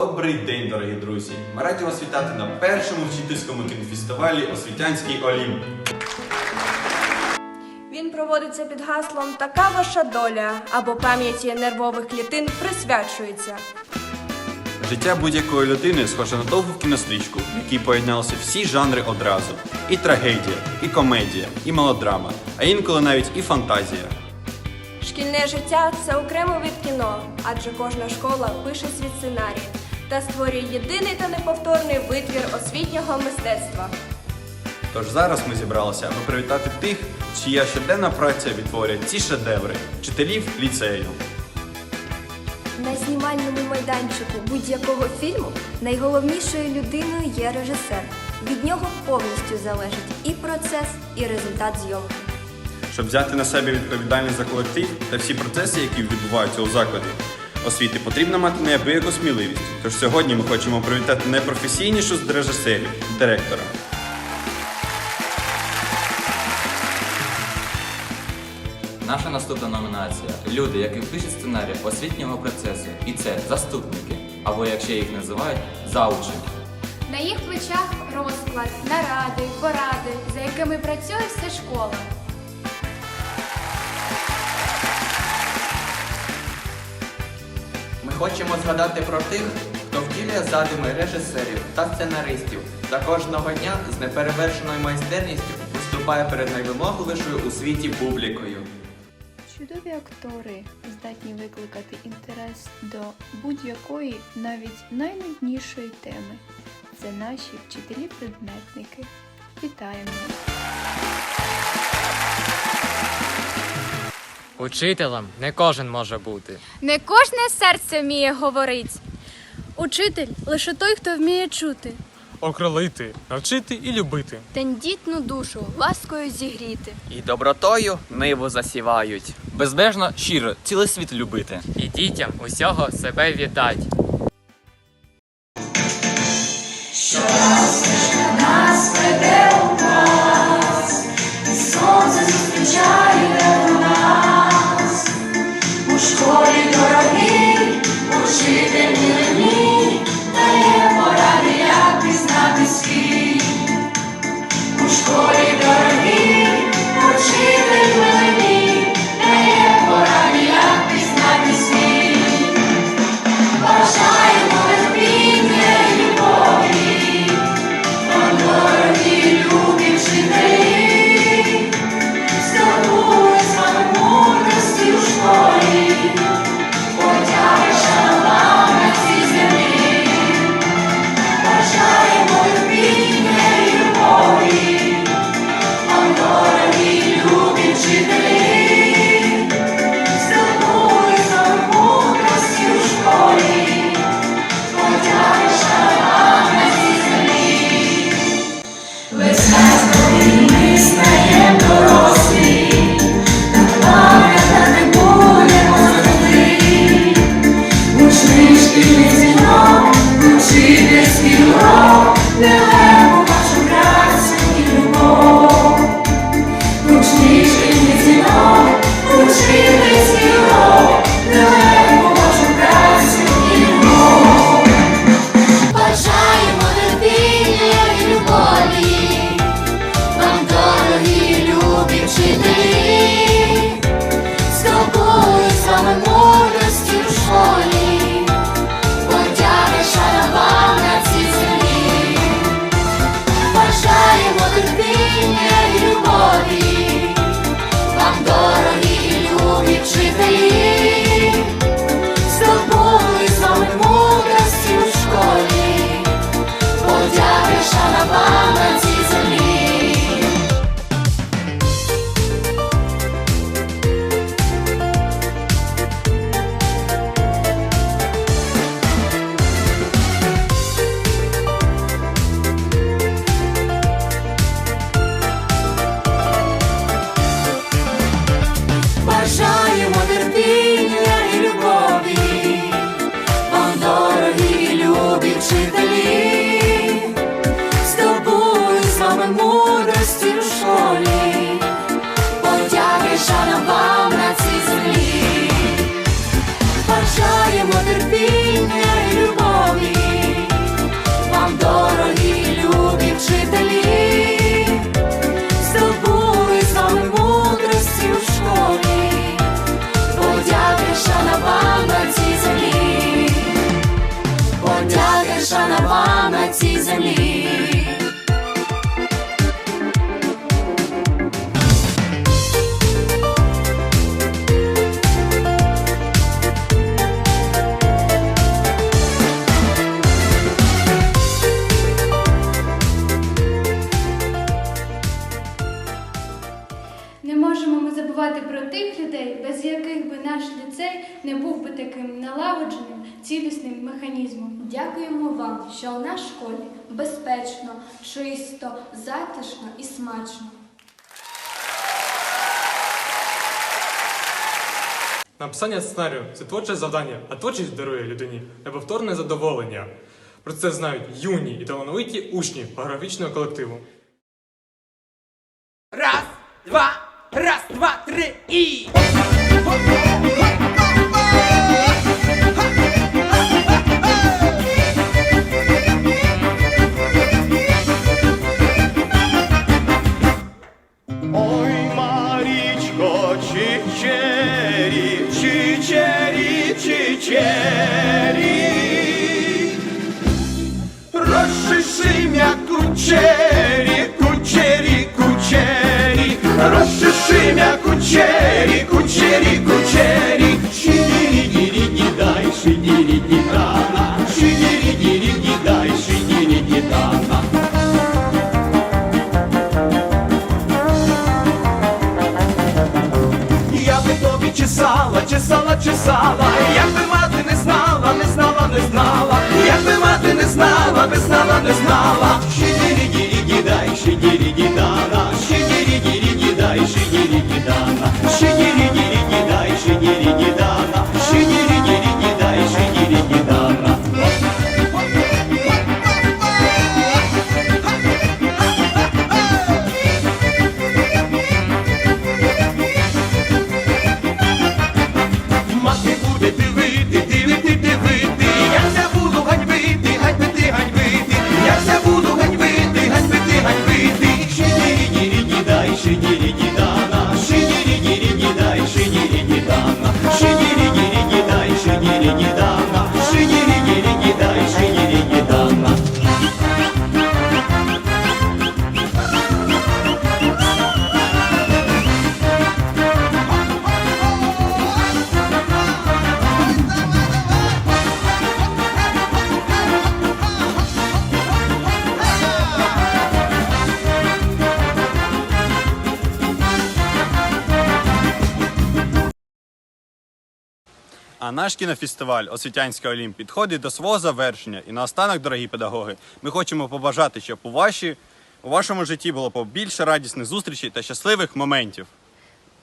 Добрий день, дорогі друзі! Ми раді вас вітати на першому вчительському кінофестивалі Освітянський Олімп. Він проводиться під гаслом Така ваша доля або пам'яті нервових клітин присвячується. Життя будь-якої людини схоже на довгу кінострічку, в якій поєдналися всі жанри одразу: і трагедія, і комедія, і мелодрама, а інколи навіть і фантазія. Шкільне життя це окремо від кіно, адже кожна школа пише свій сценарій та створює єдиний та неповторний витвір освітнього мистецтва. Тож зараз ми зібралися, аби привітати тих, чия щоденна праця відтворює ці шедеври вчителів ліцею. На знімальному майданчику будь-якого фільму найголовнішою людиною є режисер. Від нього повністю залежить і процес, і результат зйомки. Щоб взяти на себе відповідальність за колектив та всі процеси, які відбуваються у закладі освіти, потрібно мати неабияку сміливість. Тож сьогодні ми хочемо привітати найпрофесійнішу з режисерів директора. Наша наступна номінація люди, які пишуть сценарій освітнього процесу. І це заступники, або як ще їх називають, заучі. На їх плечах розклад, наради, поради, за якими працює вся школа. Хочемо згадати про тих, хто втілює задуми режисерів та сценаристів та кожного дня з неперевершеною майстерністю виступає перед найвимогливішою у світі публікою. Чудові актори здатні викликати інтерес до будь-якої, навіть найнуднішої теми. Це наші вчителі-предметники. Вітаємо! Учителем не кожен може бути. Не кожне серце вміє говорить. Учитель лише той, хто вміє чути, Окролити, навчити і любити. тендітну душу ласкою зігріти. І добротою ниву засівають. Безбежно, щиро, цілий світ любити. І дітям усього себе віддать. she been можемо ми забувати про тих людей, без яких би наш ліцей не був би таким налагодженим, цілісним механізмом. Дякуємо вам, що у нашій школі безпечно, чисто, затишно і смачно. Написання сценарію це творче завдання, а творчість дарує людині неповторне задоволення. Про це знають юні і талановиті учні географічного колективу. раз, два, три і. Ой, Марічко, чичері, чичері, чичері. Розшиши м'я кучері, кучері, кучері. Розшиши м'я кучері, кучері, кучері. Шидірі-дірі-ді-дай, шидірі-ді-дана. Шидірі-дірі-ді-дай, шидірі-ді-дана. Я би тобі чесала, чесала, чесала, як би мати не знала, не знала, не знала, як би мати не знала, не знала, не знала. Шидірі шидірі дідана, шидірі дірі А наш кінофестиваль Освітянський Олімп підходить до свого завершення. І наостанок, дорогі педагоги, ми хочемо побажати, щоб у, ваші, у вашому житті було побільше радісних зустрічей та щасливих моментів.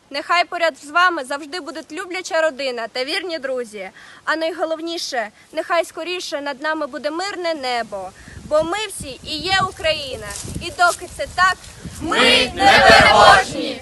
Нехай поряд з вами завжди будуть любляча родина та вірні друзі. А найголовніше, нехай скоріше над нами буде мирне небо. Бо ми всі і є Україна. І доки це так, ми не переможні!